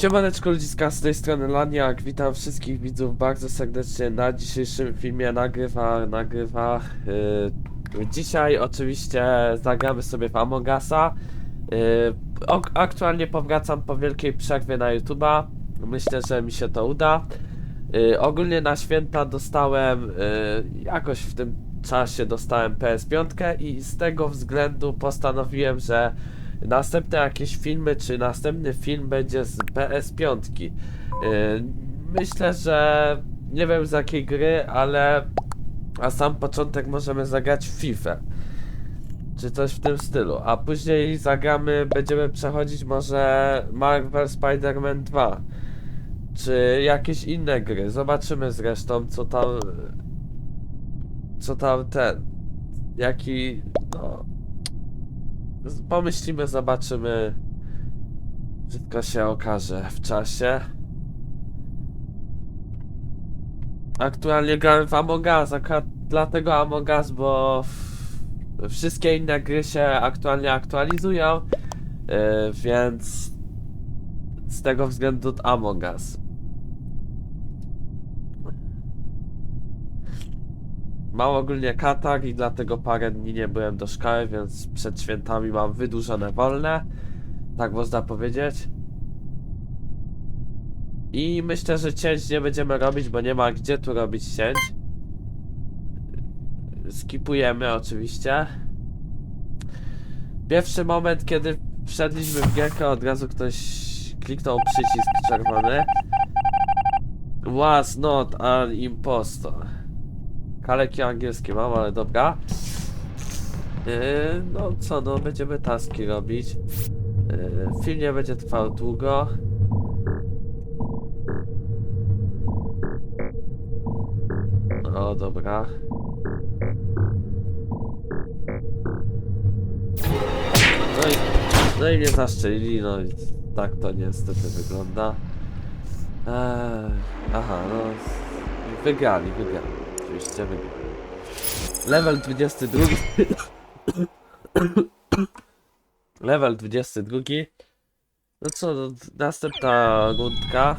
Siemaneczko ludziska, z tej strony Laniak, witam wszystkich widzów bardzo serdecznie na dzisiejszym filmie nagrywa, nagrywa yy, Dzisiaj oczywiście zagramy sobie w Among Usa. Yy, Aktualnie powracam po wielkiej przerwie na YouTube'a. Myślę, że mi się to uda. Yy, Ogólnie na święta dostałem, yy, jakoś w tym czasie dostałem PS5 i z tego względu postanowiłem, że następne jakieś filmy, czy następny film będzie z PS5. Yy, myślę, że nie wiem z jakiej gry, ale na sam początek możemy zagrać w FIFA. Czy coś w tym stylu. A później zagramy, będziemy przechodzić może Marvel Spider-Man 2. Czy jakieś inne gry. Zobaczymy zresztą, co tam. Co tam ten. Jaki. No. Pomyślimy, zobaczymy. Wszystko się okaże w czasie. Aktualnie grałem w Among Us, akurat dlatego Among Us, bo wszystkie inne gry się aktualnie aktualizują, yy, więc z tego względu Among Us. Mam ogólnie katar i dlatego parę dni nie byłem do szkoły, więc przed świętami mam wydłużone wolne. Tak można powiedzieć. I myślę, że cięć nie będziemy robić, bo nie ma gdzie tu robić cięć. Skipujemy oczywiście. Pierwszy moment, kiedy wszedliśmy w gierkę, od razu ktoś kliknął przycisk czerwony. Was not an impostor. Kaleki angielskie mam, ale dobra. Yy, no co, no będziemy taski robić. Yy, film nie będzie trwał długo. O, dobra. No i, no i mnie zaszczelili, no i tak to niestety wygląda. Eee, aha, no. Wygrali, wygrali. Oczywiście wygrali. Level 22. Level 22. No co, no, następna rundka.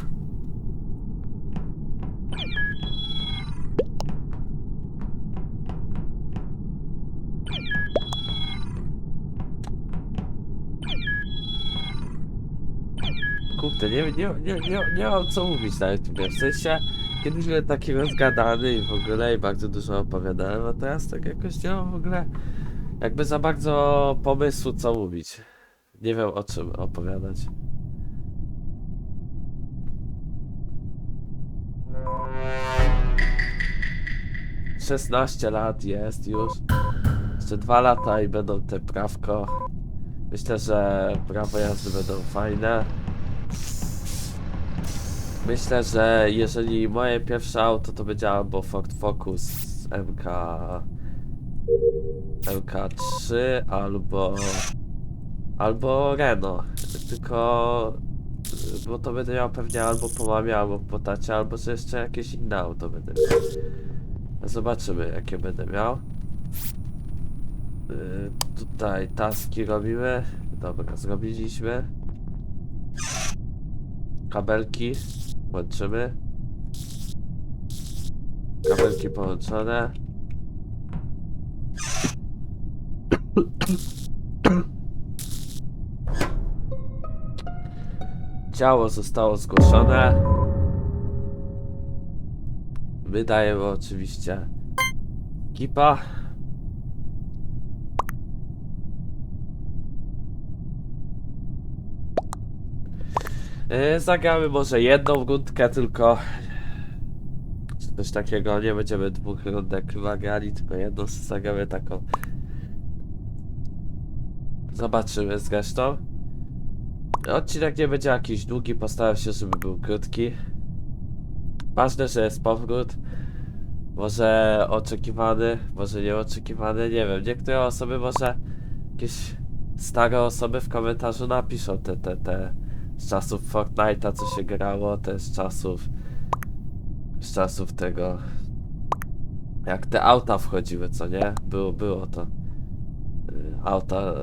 Kurde, nie, nie, nie, nie, nie mam co mówić na YouTube. W sensie, kiedyś byłem taki rozgadany i w ogóle i bardzo dużo opowiadałem, a teraz tak jakoś nie mam w ogóle jakby za bardzo pomysłu co mówić. Nie wiem o czym opowiadać. Szesnaście lat jest już. Jeszcze dwa lata i będą te prawko. Myślę, że prawo jazdy będą fajne. Myślę, że jeżeli moje pierwsze auto to będzie albo Ford Focus MK MK3 albo albo Renault. Tylko bo to będę miał pewnie albo po mamie, albo po tacie, albo że jeszcze jakieś inne auto będę miał. Zobaczymy jakie będę miał. Yy, tutaj taski robimy. Dobra, zrobiliśmy. Kabelki łączymy. Kabelki połączone. Ciało zostało zgłoszone. Wydajemy oczywiście kipa. Yy, zagramy może jedną rundkę tylko. Czy coś takiego, nie będziemy dwóch rundek chyba tylko jedną zagramy taką. Zobaczymy zresztą. Odcinek nie będzie jakiś długi, postaram się, żeby był krótki. Ważne, że jest powrót. Może oczekiwany, może nieoczekiwany, nie wiem. Niektóre osoby może jakieś stare osoby w komentarzu napiszą te, te, te z czasów Fortnite'a, co się grało, te z czasów z czasów tego jak te auta wchodziły, co nie? Było, było to. Y, Auta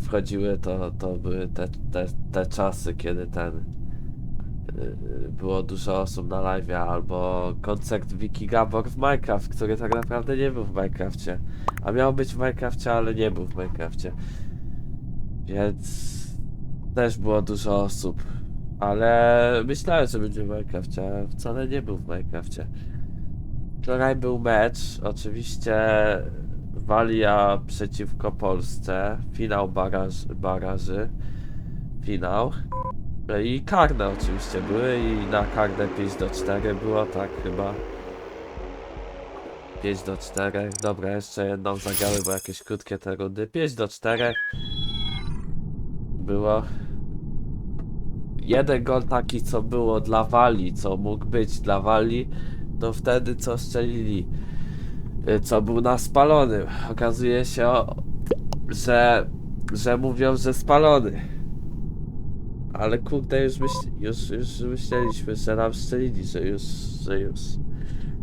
wchodziły, to, to były te, te, te czasy, kiedy ten yy, było dużo osób na live, albo koncert Wiki Gabor w Minecraft, który tak naprawdę nie był w Minecrafcie. A miał być w Minecrafcie, ale nie był w Minecrafcie. Więc też było dużo osób. Ale myślałem, że będzie w Minecrafcie, a wcale nie był w Minecrafcie. Wczoraj był mecz, oczywiście Walia przeciwko Polsce, finał baraż, baraży, finał. No I karne oczywiście były i na karne 5 do 4 było, tak chyba. 5 do 4, dobra, jeszcze jedną zagrały, bo jakieś krótkie te rundy. 5 do 4 było. Jeden gol taki, co było dla Wali, co mógł być dla Wali, to wtedy co strzelili, y, co był na spalonym. Okazuje się, że, że mówią, że spalony. Ale kurde, już, myśl, już, już myśleliśmy, że nam strzelili, że już, że już,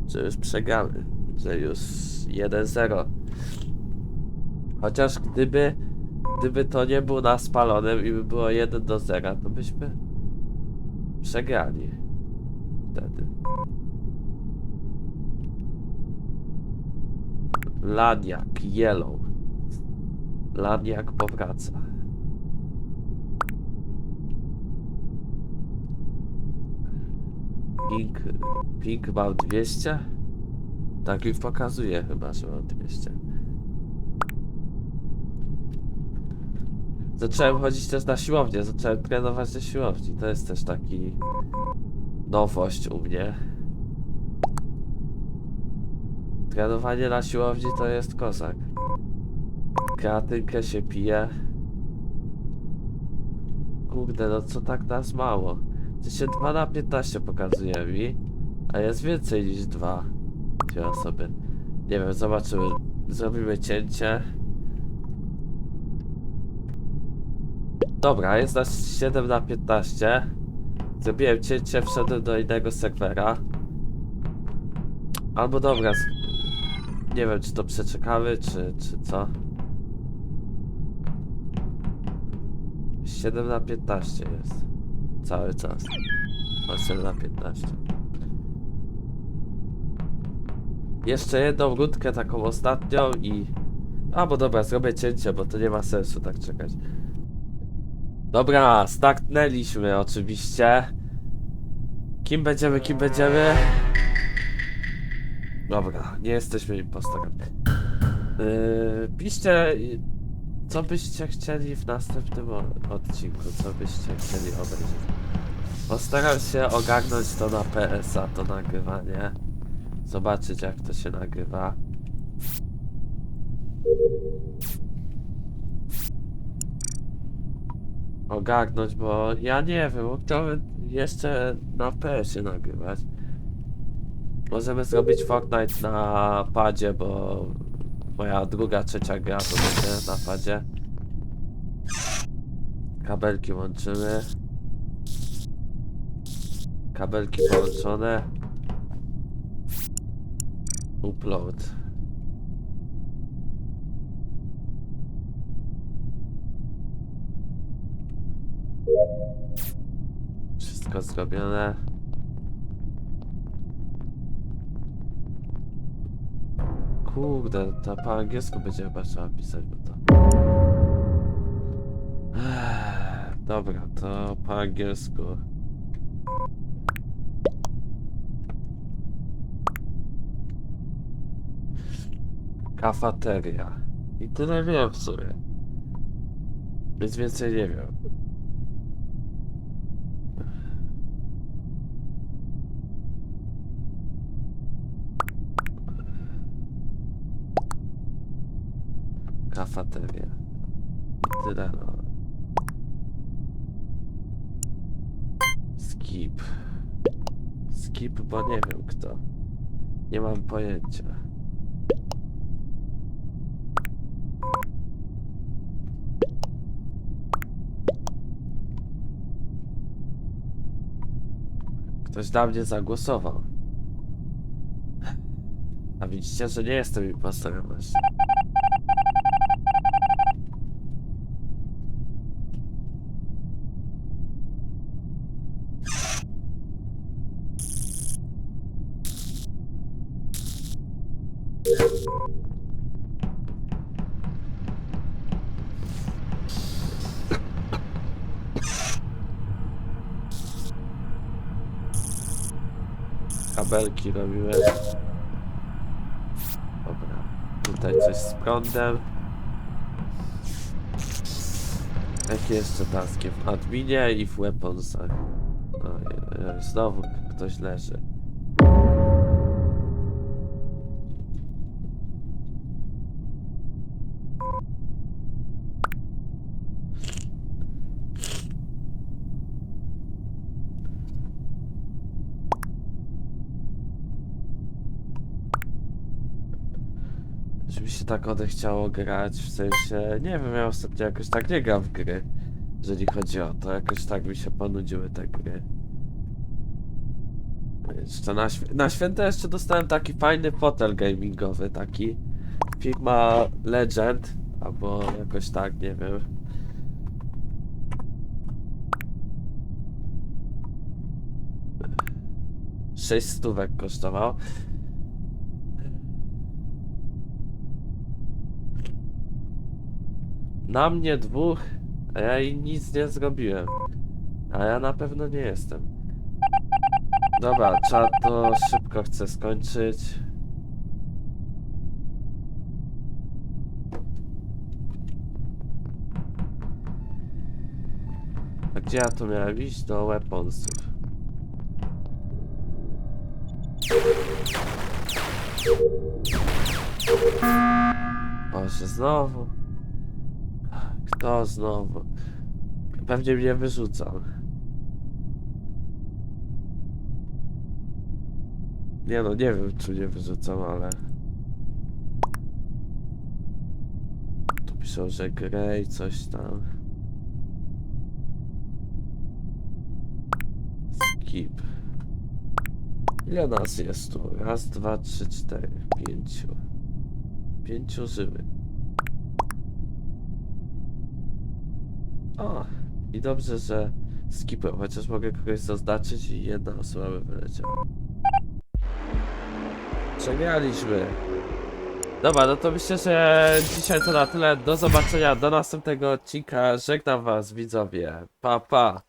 że już przegramy, że już 1-0. Chociaż gdyby, gdyby to nie był na spalonym i by było 1 do 0, to byśmy przegrali wtedy. Laniak, yellow. Laniak powraca. Pink, pink mam 200? Tak mi pokazuje chyba, że mam 200. Zacząłem chodzić też na siłownię, zacząłem trenować na siłowni. To jest też taki nowość u mnie. Trenowanie na siłowni to jest kozak. Kreatynkę się pije. Kurde, no co tak nas mało? To się 2 na 15 pokazuje mi, a jest więcej niż 2. Dwie osoby. Nie wiem, zobaczymy. Zrobimy cięcie. Dobra, jest nas 7 na 15. Zrobiłem cięcie, wszedłem do innego serwera. Albo dobra, nie wiem czy to przeczekamy, czy, czy co. 7 na 15 jest. Cały czas. 8 na 15. Jeszcze jedną rundkę taką ostatnią i... A, dobra, zrobię cięcie, bo to nie ma sensu tak czekać. Dobra, startnęliśmy oczywiście. Kim będziemy, kim będziemy? Dobra, nie jesteśmy impostorami. Yy, piszcie, co byście chcieli w następnym odcinku, co byście chcieli obejrzeć. Postaram się ogarnąć to na PSA, to nagrywanie. Zobaczyć jak to się nagrywa. Ogarnąć, bo ja nie wiem, chciałbym jeszcze na PS-ie nagrywać. Możemy zrobić Fortnite na padzie, bo moja druga, trzecia gra to będzie na padzie. Kabelki łączymy. Kabelki połączone. Upload. Wszystko zrobione. Kurde, to po angielsku będzie chyba trzeba pisać, bo to... Dobra, to po angielsku. Kafateria. I tyle wiem w sumie. Nic więcej nie wiem. Kafateria. Tyle no. Skip. Skip, bo nie wiem kto. Nie mam pojęcia. Ktoś na mnie zagłosował. A widzicie, że nie jestem impostorem właśnie. Kabelki robiłem. Dobra. Tutaj coś z prądem. Jakie jeszcze taski? W adminie i w weaponsach. Oj, oj, znowu ktoś leży. Że mi się tak odechciało grać, w sensie, nie wiem, ja ostatnio jakoś tak nie gram w gry. Jeżeli chodzi o to, jakoś tak mi się ponudziły te gry. Jeszcze na, świ- na święta jeszcze dostałem taki fajny fotel gamingowy, taki firma Legend, albo jakoś tak, nie wiem. Sześć stówek kosztował. Na mnie dwóch, a ja i nic nie zrobiłem. A ja na pewno nie jestem. Dobra, trzeba to szybko chcę skończyć. A gdzie ja tu miałem iść? Do weaponsów. Boże, znowu. Kto znowu? Pewnie mnie wyrzucał. Nie no, nie wiem czy mnie wyrzucą, ale... Tu piszą, że Grey coś tam. Skip. Ile nas jest tu? Raz, dwa, trzy, cztery, pięciu. Pięciu żywych. O, i dobrze, że skipłem, chociaż mogę kogoś zaznaczyć i jedna osoba by wyleciała. Przegraliśmy. Dobra, no to myślę, że dzisiaj to na tyle. Do zobaczenia, do następnego odcinka. Żegnam was, widzowie. Pa, pa.